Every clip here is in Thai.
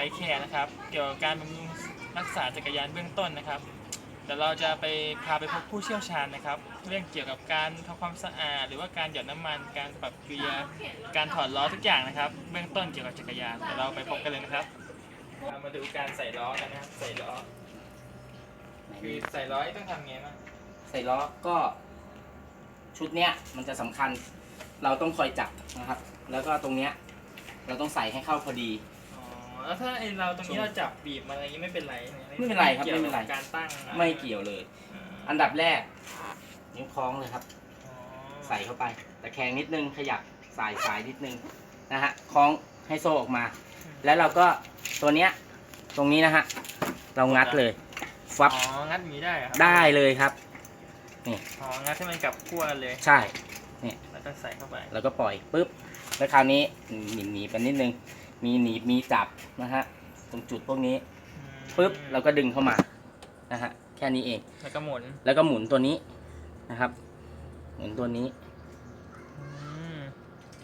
ใบแค่นะครับ เกี่ยวกับการบำรุงรักษาจักรยานเบื้องต้นนะครับเดี๋ยวเราจะไปพาไปพบผู้เชี่ยวชาญนะครับ เรื่องเกี่ยวกับการทำความสะอาด หรือว่าการหยดน้ำมัน การปรับเกียร์การถอดล้อทุกอย่างนะครับ เบื้องต้นเกี่ยวกับจักรยานเดี๋ยวเราไปพบกันเลยนะครับมาดูการใส่ล้อกันนะครับใส่ล้อคือใส่ล้อต้องทำไงบ้างใส่ล้อก็ชุดเนี้ยมันจะสำคัญ เราต้องคอยจับนะครับ แล้วก็ตรงเนี้ยเราต้องใส่ให้เข้าพอดี แล้วถ้าไอเราตรงนี้เราจับบีบมาอะไรอย่างนี้ไม่เป็นไรใช่หไม่เป็นไรครับกี่ยวไม่เป็นไรกับการตั้งอะไม่เกี่ยวเลยอืมอันดับแรก นิ้วคล้องเลยครับ อ๋อใส่เข้าไปตะแคงนิดนึงขยับสายสายนิดนึงนะฮะคล้องให้โซ่ออกมา แล้วเราก็ตัวเนี้ยตรงนี้นะฮะเรางัดเลยฟับอ๋องัดอย่างนี้ได้เหรอครับได้เลยครับ อ๋องัดให้มันกลับขั้วกันเลยใช่ แล้วก็ใส่เข้าไปแล้วก็ปล่อยปุ๊บ แล้วคราวนี้หนีบหนีบไปนิดนึง มีหนีบมีจับนะฮะ ตรงจุดพวกนี้อืมปุ๊บเราก็ดึงเข้ามานะฮะแค่นี้เอง แล้วก็หมุน แล้วก็หมุนตัวนี้นะครับ หมุนตัวนี้ อืม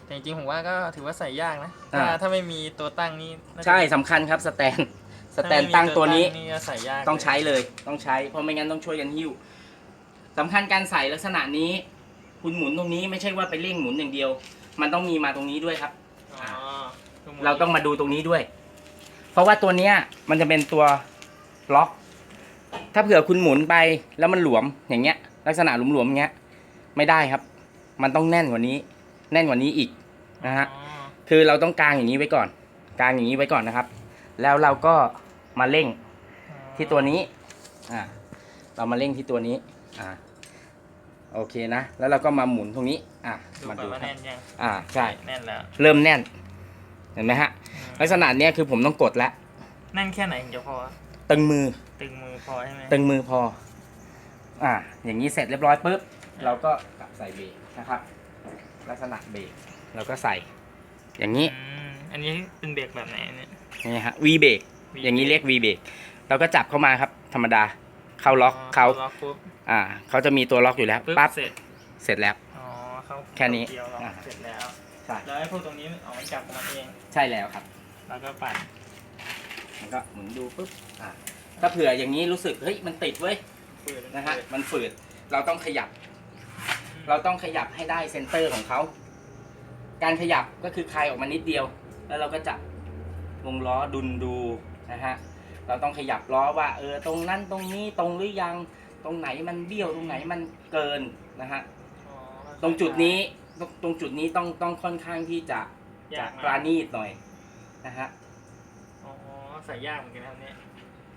แต่จริงๆผมว่าก็ถือว่าใส่ยากนะอ่าถ้าถ้าไม่มีตัวตั้งนี่น่าจะใช่สำคัญครับสแตนสถ้าแตไม่นมีตั้งตัวนี้ นี่ก็ใส่ยากต้องใช้เลยเลยต้องใช้ เพราะไม่งั้นต้องช่วยกันหิ้วสำคัญการใส่ลักษณะนี้ คุณหมุนตรงนี้ไม่ใช่ว่าไปเร่งหมุนอย่างเดียว มันต้องมีมาตรงนี้ด้วยครับ อ๋อคือหมุนเราต้องมาดูตรงนี้ด้วย เพราะว่าตัวเนี้ย มันจะเป็นตัวล็อก ถ้าเผื่อคุณหมุนไปแล้วมันหลวมอย่างเงี้ย ลักษณะหลวมๆอย่างเงี้ย ไม่ได้ครับ มันต้องแน่นกว่านี้ แน่นกว่านี้อีกนะฮะ อ๋อคือเราต้องกางอย่างนี้ไว้ก่อน กางอย่างนี้ไว้ก่อนนะครับ แล้วเราก็มาเร่งที่ตัวนี้ อ่า เรามาเร่งที่ตัวนี้ อ่า โอเคนะ แล้วเราก็มาหมุนตรงนี้ อ่าดูมาก่อดูนว่าครับ แน่นยังอ่า ใช่ แน่นแล้ว เริ่มแน่น เห็นไหมฮะอืมลักษณะเนี้ยคือผมต้องกดแล้ว แน่นแค่ไหนถึงจะพอ ตึงมือ ตึงมือพอใช่ไหมตึงมือพอ อ่า อย่างนี้เสร็จเรียบร้อยปุ๊บ เราก็กลับใส่เบรกนะครับ ลักษณะเบรกเราก็ใส่ อย่างนี้ อืมอันนี้เป็นเบรกแบบไหนเนี่ย นี่ฮะ V เบรกอย่างนี้เรียก V เบรกเราก็จับเข้ามาครับ ธรรมดา เข้าล็อกเขาล็อกปุ๊บอ่าเขาจะมีตัวล็อกอยู่แล้วปุ๊บปั๊บเสร็จเสร็จแล้ว อ๋อเขาแค่นี้เกี่ยวล็อกอ่า เสร็จแล้ว ใช่แล้วไอ้พวกตรงนี้เอาไว้จับมันเอง ใช่แล้วครับ แล้วก็ปั่นแล้วก็หมุนดูปุ๊บอ่าถ้าเผื่ออย่างนี้รู้สึกเฮ้ยมันติดเว้ยฝืดนะฮะมันฝืดเราต้องขยับ เราต้องขยับให้ได้เซนเตอร์ของเขา การขยับก็คือคลายออกมานิดเดียว แล้วเราก็จับวงล้อดุนดูนะฮะ เราต้องขยับล้อว่าเออตรงนั้นตรงนี้ตรงหรือยังตรงไหนมันเบี้ยวตรงไหนมันเกินนะฮะอ๋อตรงจุดนี้ตรงตรงจุดนี้ต้องต้องค่อนข้างที่จะจะยากปรามาณีตหน่อยนะฮะอ๋อใส่ยากเหมือนกันนะครับเนี่ย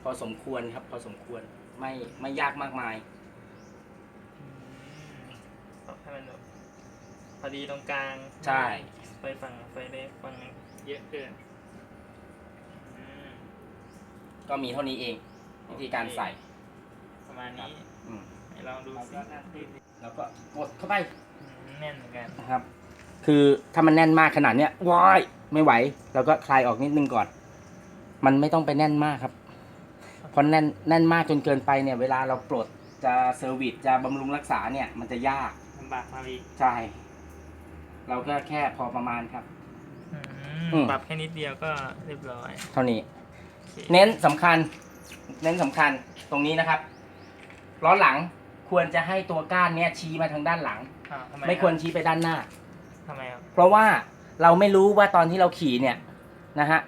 พอสมควรครับพอสมควรไม่ไม่ยากมากมายอืมปรับให้มันแบบพอดีตรงกลางใช่ ไปฝั่งไปได้ฝั่งเยอะเกินอืม ก็มีเท่านี้เอง วิธีการใส่ประมาณนี้อืมให้ลองดูสิแล้วก็กดเข้าไปอืมแน่นเหมือนกันนะครับ คือถ้ามันแน่นมากขนาดเนี้ยว้ายไม่ไหวเราก็คลายออกนิดนึงก่อน มันไม่ต้องไปแน่นมากครับเพราะแน่นแน่นมากจนเกินไปเนี่ย เวลาเราปลดจะเซอร์วิสจะบำรุงรักษาเนี่ย มันจะยากลำบากมาอีกใช่เราก็แค่พอประมาณครับ อือืมมปรับแค่นิดเดียวก็เรียบร้อย เท่านี้โอ เคเน้นสำคัญ เน้นสำคัญตรงนี้นะครับล้อหลังควรจะให้ตัวก้านเนี้ยชี้มาทางด้านหลังอ้าวทำไมไม่ควรบชี้ไปด้านหน้าทำไมครับเพราะว่าเราไม่รู้ว่าตอนที่เราขี่เนี่ยนะฮะ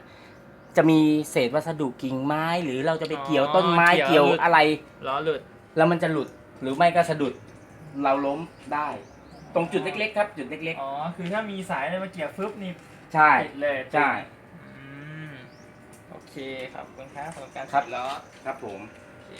จะมีเศษวัสดุกิ่งไม้หรือเราจะไปเกี่ยวต้นไม้เกี่ยวอะไรล้อหลุดแล้วมันจะหลุดหรือไม่ก็สะดุดเราล้มได้ ตรงจุดเล็กๆ ครับจุดเล็กอ๋อคือถ้ามีสายอะไรมาเกี่ยวฟึบนี่ๆใช่ติดเลยใช่อืมโอ เคครับขอบคุณครับสำหรับการครับ ติดล้อครับผม โอเค